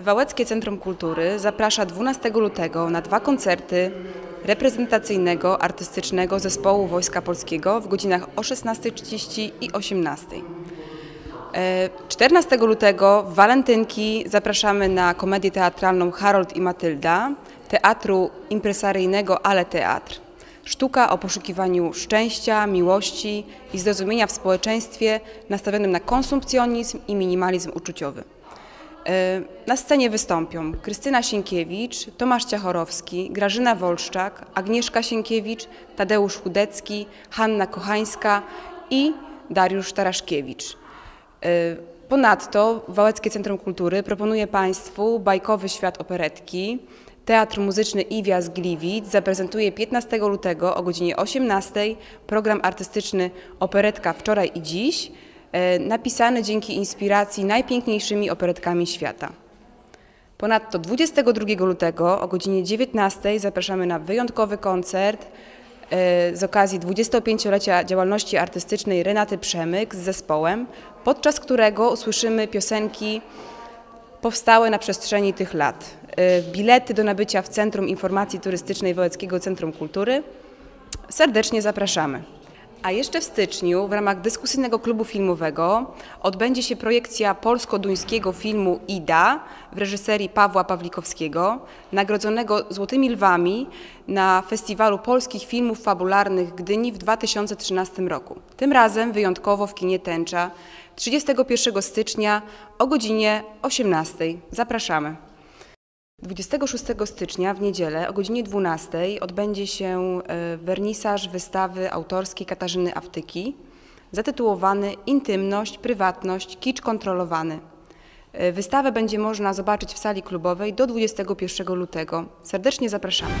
Wałeckie Centrum Kultury zaprasza 12 lutego na dwa koncerty reprezentacyjnego artystycznego zespołu Wojska Polskiego w godzinach o 16.30 i 18.00. E, 14 lutego w Walentynki zapraszamy na komedię teatralną Harold i Matylda teatru impresaryjnego Ale Teatr. Sztuka o poszukiwaniu szczęścia, miłości i zrozumienia w społeczeństwie nastawionym na konsumpcjonizm i minimalizm uczuciowy. E, Na scenie wystąpią Krystyna Sienkiewicz, Tomasz Ciachorowski, Grażyna Wolszczak, Agnieszka Sienkiewicz, Tadeusz Chudecki, Hanna Kochańska i Dariusz Taraszkiewicz. E, Ponadto Wałeckie Centrum Kultury proponuje Państwu bajkowy świat operetki. Teatr Muzyczny Iwia z Gliwic zaprezentuje 15 lutego o godzinie 18 program artystyczny Operetka Wczoraj i Dziś, napisany dzięki inspiracji najpiękniejszymi operetkami świata. Ponadto 22 lutego o godzinie 19 zapraszamy na wyjątkowy koncert e, z okazji 25-lecia działalności artystycznej Renaty Przemyk z zespołem, podczas którego usłyszymy piosenki powstałe na przestrzeni tych lat. E, Bilety do nabycia w Centrum Informacji Turystycznej Wałeckiego Centrum Kultury. Serdecznie zapraszamy. A jeszcze w styczniu w ramach dyskusyjnego klubu filmowego odbędzie się projekcja polsko-duńskiego filmu Ida w reżyserii Pawła Pawlikowskiego, nagrodzonego Złotymi Lwami na Festiwalu Polskich Filmów Fabularnych Gdyni w 2013 roku. Tym razem wyjątkowo w kinie Tęcza 31 stycznia o godzinie 18. Zapraszamy. 26 stycznia w niedzielę o godzinie 12 odbędzie się e, wernisaż wystawy autorskiej Katarzyny Awtyki zatytułowany Intymność, prywatność, kicz kontrolowany. E, Wystawę będzie można zobaczyć w sali klubowej do 21 lutego. Serdecznie zapraszamy.